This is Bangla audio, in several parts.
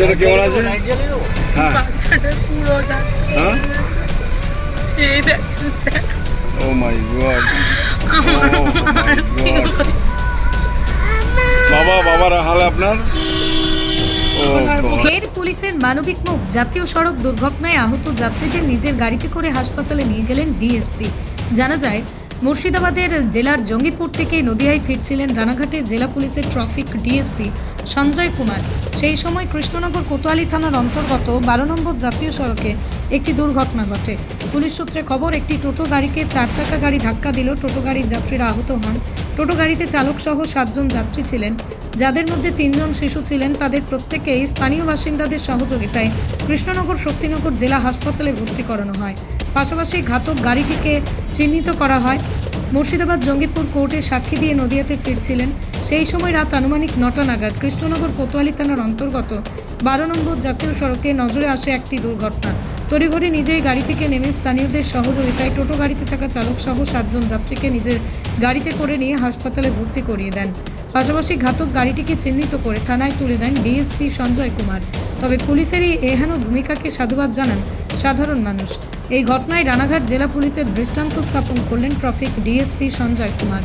বাচ্চাটা কেমন আছে? হ্যাঁ। বাচ্চাটা হ্যাঁ? এই দেখছেন স্যার ও মাই গড। বাবা বাবার হাল আপনার? ফের পুলিশের মানবিক মুখ জাতীয় সড়ক দুর্ঘটনায় আহত যাত্রীদের নিজের গাড়িতে করে হাসপাতালে নিয়ে গেলেন ডিএসপি। জানা যায় মুর্শিদাবাদের জেলার জঙ্গিপুর থেকে নদিয়ায় ফিরছিলেন রানাঘাটে জেলা পুলিশের ট্রাফিক ডিএসপি সঞ্জয় কুমার। সেই সময় কৃষ্ণনগর কোতোয়ালি থানার অন্তর্গত বারো নম্বর জাতীয় সড়কে একটি দুর্ঘটনা ঘটে। পুলিশ সূত্রে খবর, একটি টোটো গাড়িকে চার চাকা গাড়ি ধাক্কা দিল। টোটো গাড়ির যাত্রীরা আহত হন। টোটো গাড়িতে চালক সহ সাতজন যাত্রী ছিলেন। যাদের মধ্যে তিনজন শিশু ছিলেন, তাদের প্রত্যেকেই স্থানীয় বাসিন্দাদের সহযোগিতায় কৃষ্ণনগর শক্তিনগর জেলা হাসপাতালে ভর্তি করানো হয়। পাশাপাশি ঘাতক গাড়িটিকে চিহ্নিত করা হয়। মুর্শিদাবাদ জঙ্গিপুর কোর্টে সাক্ষী দিয়ে নদিয়াতে ফিরছিলেন সেই সময় রাত আনুমানিক নটা নাগাদ কৃষ্ণনগর কোতোয়ালি থানার অন্তর্গত বারো নম্বর জাতীয় সড়কে নজরে আসে একটি দুর্ঘটনা। তড়িঘড়ি নিজেই গাড়ি থেকে নেমে স্থানীয়দের সহযোগিতায় টোটো গাড়িতে থাকা চালক সহ সাতজন যাত্রীকে নিজের গাড়িতে করে নিয়ে হাসপাতালে ভর্তি করিয়ে দেন। পাশাপাশি ঘাতক গাড়িটিকে চিহ্নিত করে থানায় তুলে দেন ডিএসপি সঞ্জয় কুমার। তবে পুলিশের এই এহেন ভূমিকাকে সাধুবাদ জানান সাধারণ মানুষ। এই ঘটনায় রানাঘাট জেলা পুলিশের দৃষ্টান্ত স্থাপন করলেন ট্রাফিক ডিএসপি সঞ্জয় কুমার।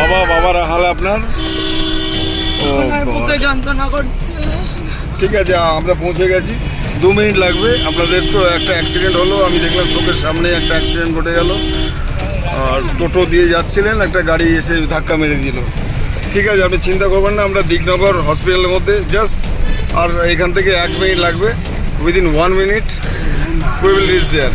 বাবা বাবার হাল আপনার? ঠিক আছে আমরা পৌঁছে গেছি। দু মিনিট লাগবে। আপনাদের তো একটা অ্যাক্সিডেন্ট হলো আমি দেখলাম চোখের সামনে একটা অ্যাক্সিডেন্ট ঘটে গেল। আর টোটো দিয়ে যাচ্ছিলেন একটা গাড়ি এসে ধাক্কা মেরে দিল। ঠিক আছে আপনি চিন্তা করবেন না আমরা দিগনগর হসপিটালের মধ্যে জাস্ট আর এখান থেকে এক মিনিট লাগবে। Within one minute we will reach there